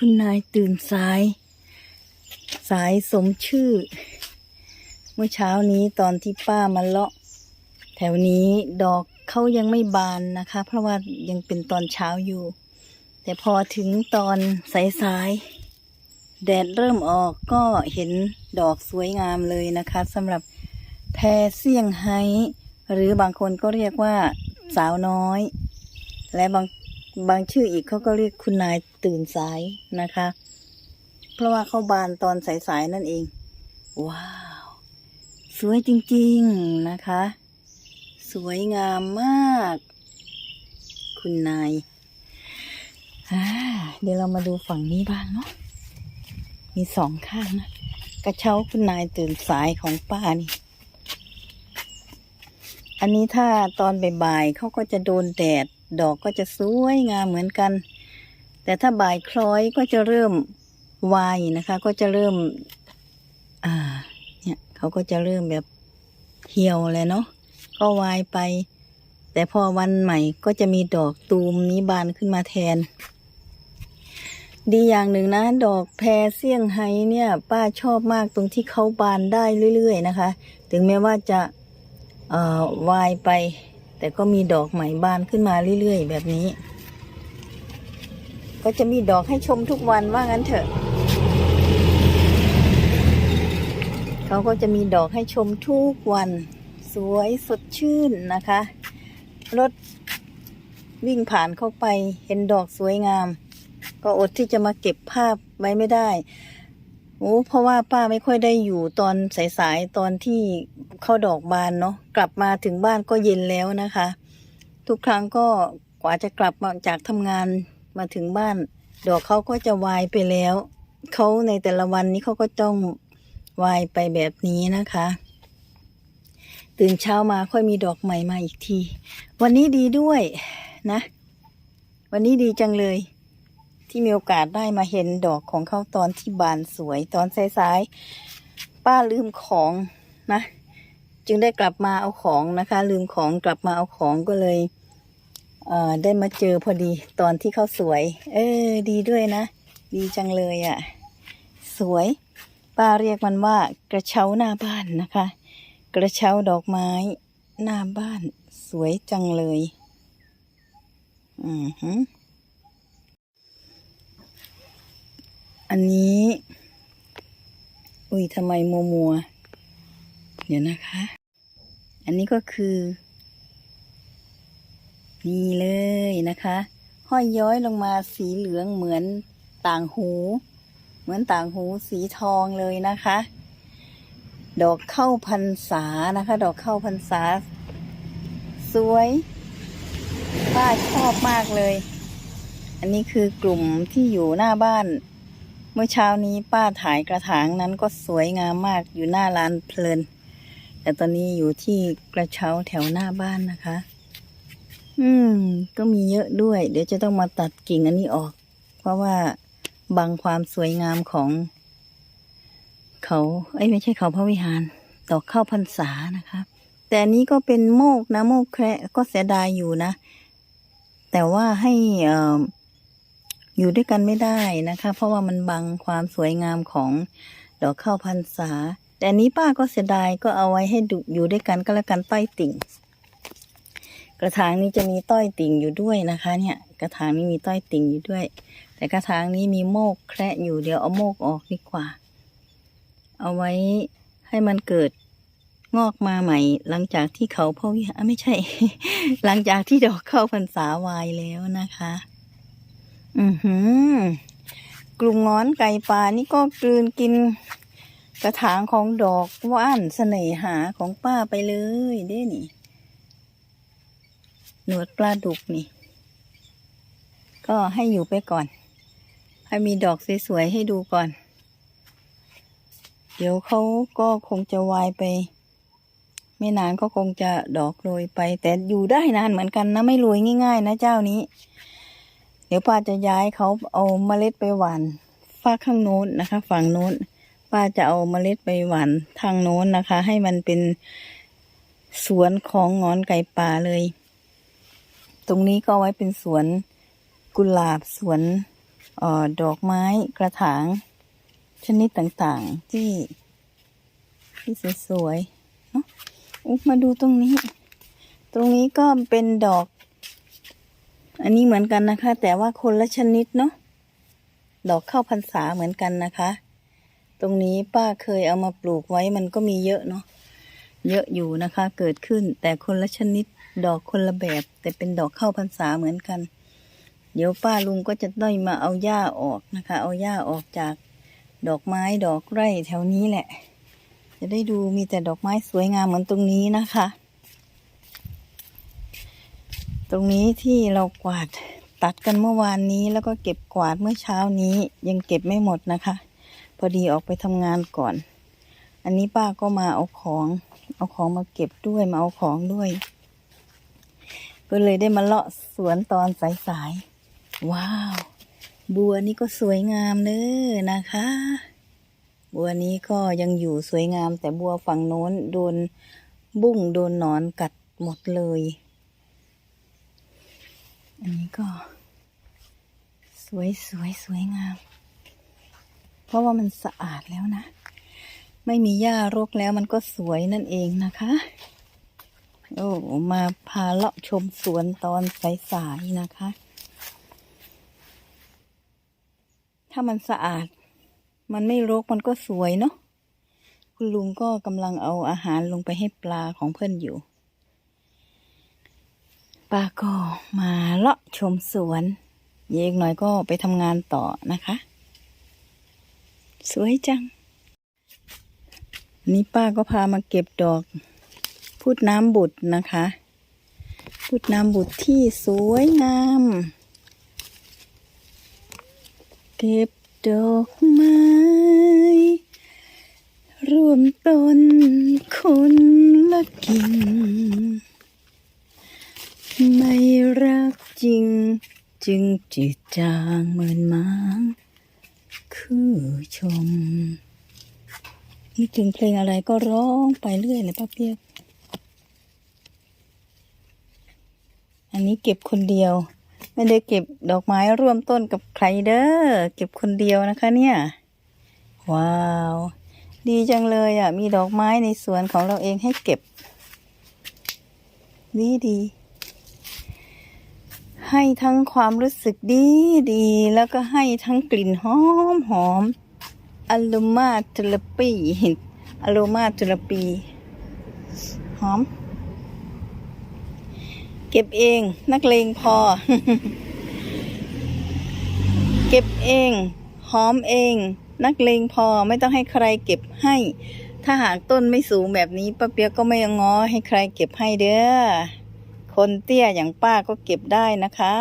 คุณนายตื่นสาย สายสมชื่อ เมื่อเช้านี้ตอนที่ป้ามาเลาะ แถวนี้ดอกเขายังไม่บานนะคะ เพราะว่ายังเป็นตอนเช้าอยู่ แต่พอถึงตอนสายๆแดดเริ่มออกก็เห็นดอกสวยงามเลยนะคะสำหรับแพรเซี่ยงไฮ้หรือบางคนก็เรียกว่าสาวน้อย และบาง บางชื่ออีกเขาก็เรียกคุณนายตื่นสายนะคะ เพราะว่าเขาบานตอนสายๆนั่นเอง ว้าว สวยจริงๆนะคะ สวยงามมาก คุณนายาเดี๋ยวเรามาดูฝั่งนี้บ้างเนาะมีสองข้างนะกระเช้าคุณนายตื่นสายของป้านี่อันนี้ถ้าตอนบ่ายๆเขาก็จะโดนแดด ดอกก็จะสวยงามเหมือนกัน แต่ถ้าบ่ายคล้อยก็จะเริ่มวายนะคะ ก็จะเริ่ม อ่า เนี่ยเขาก็จะเริ่มแบบเหี่ยวเลยเนาะก็วายไป แต่พอวันใหม่ก็จะมีดอกตูมนี้บานขึ้นมาแทน ดีอย่างหนึ่งนะ ดอกแพรเซี่ยงไฮ้เนี่ย ป้าชอบมากตรงที่เขาบานได้เรื่อยๆนะคะ ถึงแม้ว่าจะวายไป แต่ก็มีดอกใหมบานขึ้นมาเรื่อยๆ แบบนี้ ก็จะมีดอกให้ชมทุกวันว่างั้นเถอะเขาก็จะมีดอกให้ชมทุกวัน สวยสดชื่นนะคะ รถวิ่งผ่านเข้าไปเห็นดอกสวยงาม ก็อดที่จะมาเก็บภาพไว้ไม่ได้ โอ้เพราะว่าป้าไม่ค่อยได้อยู่ตอนสายๆตอนที่เข้าดอกบานเนาะกลับมาถึงบ้านก็เย็นแล้วนะคะ ทุกครั้งก็กว่าจะกลับมาจากทำงานมาถึงบ้าน ดอกเขาก็จะวายไปแล้วเขาในแต่ละวันนี้เขาก็ต้องวายไปแบบนี้นะคะ ตื่นเช้ามาค่อยมีดอกใหม่มาอีกที วันนี้ดีด้วยนะ วันนี้ดีจังเลย ที่มีโอกาสได้มาเห็นดอกของเขาตอนที่บานสวยตอนสายๆป้าลืมของนะ จึงได้กลับมาเอาของนะคะ ลืมของกลับมาเอาของก็เลยเอ่อได้มาเจอพอดีตอนที่เขาสวย เออ ดีด้วยนะ ดีจังเลยอะ่ะ สวย ป้าเรียกมันว่ากระเช้าหน้าบ้านนะคะ กระเช้าดอกไม้หน้าบ้าน สวยจังเลย อือหือ อันนี้ อุ้ยทำไมมัวมัวเดี๋ยวนะคะ อันนี้ก็คือ นี่เลยนะคะ ห้อยย้อยลงมาสีเหลืองเหมือนต่างหู เหมือนต่างหูสีทองเลยนะคะ ดอกเข้าพรรษานะคะ ดอกเข้าพรรษา สวยป้าชอบมากเลย อันนี้คือกลุ่มที่อยู่หน้าบ้าน เมื่อเช้านี้ป้าถ่ายกระถางนั้นก็สวยงามมากอยู่หน้าร้านเพลิน แต่ตอนนี้อยู่ที่กระเช้าแถวหน้าบ้านนะคะ อืม ก็มีเยอะด้วย เดี๋ยวจะต้องมาตัดกิ่งอันนี้ออก เพราะว่าบังความสวยงามของ เขาเอ้ยไม่ใช่เขาพระวิหารดอกข้าวพรรษานะคะ แต่นี้ก็เป็นโมกนะโมกแคระก็เสียดายอยู่นะ แต่ว่าให้เอ่อ อยู่ด้วยกันไม่ได้นะคะ เพราะว่ามันบังความสวยงามของดอกข้าวพรรษา แต่นี้ป้าก็เสียดายก็เอาไว้ให้ดูอยู่ด้วยกันก็แล้วกันใต้ติ่ง กระถางนี้จะมีต้อยติ่งอยู่ด้วยนะคะ เนี่ย กระถางนี้มีต้อยติ่งอยู่ด้วย แต่กระถางนี้มีโมกแคระอยู่เดี๋ยวเอาโมกออกดีกว่า เอาไว้ให้มันเกิดงอกมาใหม่ หลังจากที่เขาพ่อวิหารอะไม่ใช่ หลังจากที่ดอกเข้าพรรษาวายแล้วนะคะ อือหือกลุ่มงอนไก่ป่านี่ก็กลืนกิน กระถางของดอกว่านเสน่หาของป้าไปเลยเด้นี่ หนวดปลาดุกนี่ ก็ให้อยู่ไปก่อน ให้มีดอกสวยๆให้ดูก่อน เดี๋ยวเขาก็คงจะวายไป ไม่นานก็คงจะดอกโรยไป แต่อยู่ได้นานเหมือนกันนะ ไม่รวยง่าย ๆ นะเจ้านี้ เดี๋ยวป้าจะย้ายเขาเอาเมล็ดไปหว่านฝากข้างโน้นนะคะ ฝั่งโน้น ป้าจะเอาเมล็ดไปหว่านทางโน้นนะคะ ให้มันเป็นสวนของงอนไก่ป่าเลย ตรงนี้ก็ไว้เป็นสวนกุหลาบสวนออดอกไม้กระถาง ชนิดต่างๆ ที่ ที่สวยๆเนาะมาดูตรงนี้ ตรงนี้ก็เป็นดอก อันนี้เหมือนกันนะคะ แต่ว่าคนละชนิดเนาะดอกข้าวพรรษาเหมือนกันนะคะ ตรงนี้ป้าเคยเอามาปลูกไว้มันก็มีเยอะเนาะเยอะอยู่นะคะ เกิดขึ้นแต่คนละชนิด ดอกคนละแบบ แต่เป็นดอกข้าวพรรษาเหมือนกัน เดี๋ยวป้าลุงก็จะต้องมาเอาหญ้าออกนะคะ เอาหญ้าออกจากดอกไม้ดอกไร่แถวนี้แหละ จะได้ดูมีแต่ดอกไม้สวยงามเหมือนตรงนี้นะคะ ตรงนี้ที่เรากวาดตัดกันเมื่อวานนี้แล้วก็เก็บกวาดเมื่อเช้านี้ ยังเก็บไม่หมดนะคะ พอดีออกไปทำงานก่อน อันนี้ป้าก็มาเอาของ เอาของมาเก็บด้วยมาเอาของด้วยก็เลยได้มาเลาะสวนตอนสายๆว้าว บัวนี่ก็สวยงามเด้อนะคะ บัวนี้ก็ยังอยู่สวยงามแต่บัวฝั่งโน้นโดนบุ้งโดนหนอนกัดหมดเลย อันนี้ก็ สวยสวยสวยงาม เพราะว่ามันสะอาดแล้วนะ ไม่มีหญ้ารกแล้วมันก็สวยนั่นเองนะคะ โอ้มาพาเลาะชมสวนตอนสายๆนะคะ ถ้ามันสะอาด มันไม่รกมันก็สวยเนาะคุณลุงก็กำลังเอาอาหารลงไปให้ปลาของเพื่อนอยู่ ป้าก็มาเลาะชมสวนเยกหน่อยก็ไปทำงานต่อนะคะ สวยจัง นี่ป้าก็พามาเก็บดอกพุดน้ำบุตรนะคะพุดน้ำบุตรที่สวยงาม เก็บดอกไม้รวมต้นคนละกิ่ง ไม่รักจริง จืดจางเหมือนมางคือชมนึกถึงเพลงอะไรก็ร้องไปเรื่อยเลยป้าเปียก อันนี้เก็บคนเดียว ไม่ได้เก็บดอกไม้ร่วมต้นกับใครเด้อเก็บคนเดียวนะคะเนี่ย ว้าว ดีจังเลยอะ มีดอกไม้ในสวนของเราเองให้เก็บ ดีดี ให้ทั้งความรู้สึกดีดี แล้วก็ให้ทั้งกลิ่นหอมหอมอโลมาเทอราปีอโลมาเทอราปีหอม เก็บเองนักเลงพอ เก็บเองหอมเอง นักเลงพอไม่ต้องให้ใครเก็บให้ ถ้าหากต้นไม่สูงแบบนี้ป้าเปียกก็ไม่ง้อให้ใครเก็บให้เด้อ คนเตี้ยอย่างป้าก็เก็บได้นะคะ